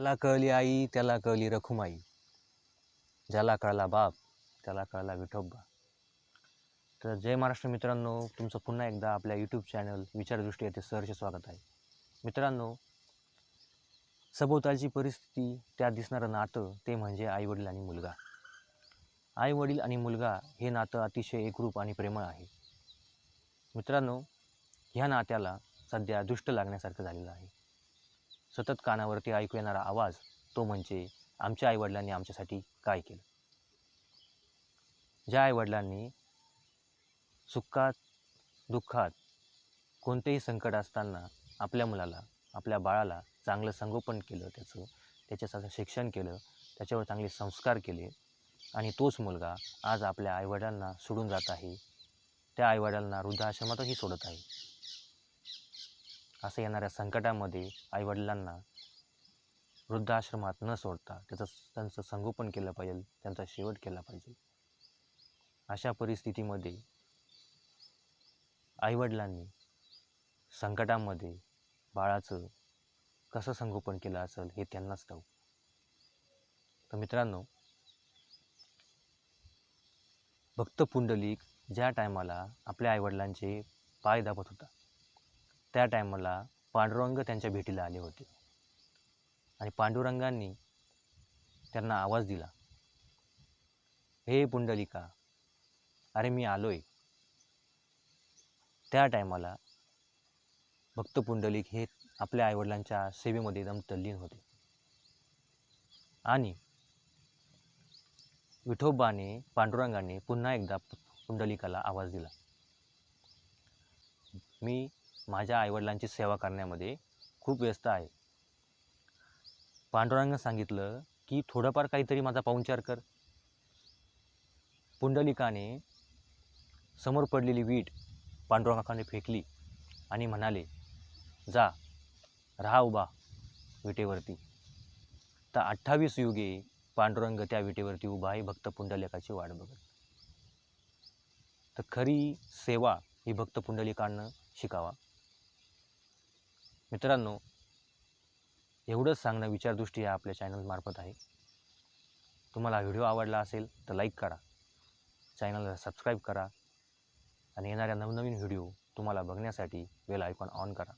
ज्याला कळली आई त्याला कळली रखुमाई. ज्याला कळला बाप त्याला कळला विठोबा. तर जय महाराष्ट्र मित्रांनो तुमचं पुन्हा एकदा आपल्या यूट्यूब चॅनल विचारदृष्टी येथे सहर्ष स्वागत आहे. मित्रांनो सभोवतालची परिस्थिती त्यात दिसणारं नातं ते म्हणजे आईवडील आणि मुलगा. आईवडील आणि मुलगा हे नातं अतिशय एकरूप आणि प्रेमळ आहे. मित्रांनो ह्या नात्याला सध्या दुष्ट लागण्यासारखं झालेलं आहे. सतत कानावरती ऐकू येणारा आवाज तो म्हणजे आमच्या आईवडिलांनी आमच्यासाठी काय केलं? ज्या आईवडिलांनी सुखात दुःखात कोणतेही संकट असताना आपल्या मुलाला आपल्या बाळाला चांगलं संगोपन केलं त्याचं त्याच्यासाठी शिक्षण केलं त्याच्यावर चांगले संस्कार केले आणि तोच मुलगा आज आपल्या आईवडिलांना सोडून जात आहे. त्या आईवडिलांना वृद्धाश्रमातही सोडत आहे. असं येणाऱ्या संकटामध्ये आईवडिलांना वृद्धाश्रमात न सोडता त्याचं त्यांचं संगोपन केलं पाहिजे त्यांचा शेवट केला पाहिजे. अशा परिस्थितीमध्ये आईवडिलांनी संकटामध्ये बाळाचं कसं संगोपन केलं असेल हे त्यांनाच ठाऊ तर मित्रांनो भक्त पुंडलिक ज्या टायमाला आपल्या आईवडिलांचे पाय दाबत होता त्या टायमाला पांडुरंग त्यांच्या भेटीला आले होते. आणि पांडुरंगांनी त्यांना आवाज दिला हे पुंडलिका अरे मी आलोय. त्या टायमाला भक्त पुंडलिक हे आपल्या आईवडिलांच्या सेवेमध्ये एकदम तल्लीन होते. आणि विठोबाने पांडुरंगाने पुन्हा एकदा पुंडलिकाला आवाज दिला मी माझ्या आईवडिलांची सेवा करण्यामध्ये खूप व्यस्त आहे. पांडुरंग सांगितलं की थोडंफार काहीतरी माझा पाहुणचार कर. पुंडलिकाने समोर पडलेली वीट पांडुरंगाकडे फेकली आणि म्हणाले जा राहा उभा विटेवरती. तर अठ्ठावीस युगे पांडुरंग त्या विटेवरती उभा आहे भक्त पुंडलिकाची वाट बघत. तर खरी सेवा ही भक्त पुंडलिकांना शिकावा. मित्रांनो एवढंच सांगणं विचारदृष्टी या आपल्या चॅनलमार्फत आहे. तुम्हाला व्हिडिओ आवडला असेल तर लाईक करा. चॅनलला सबस्क्राईब करा आणि येणाऱ्या नवनवीन व्हिडिओ तुम्हाला बघण्यासाठी वेल आयकॉन ऑन करा.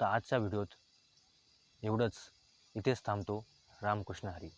तर आजच्या व्हिडिओत एवढंच. इथेच थांबतो. रामकृष्ण हरी.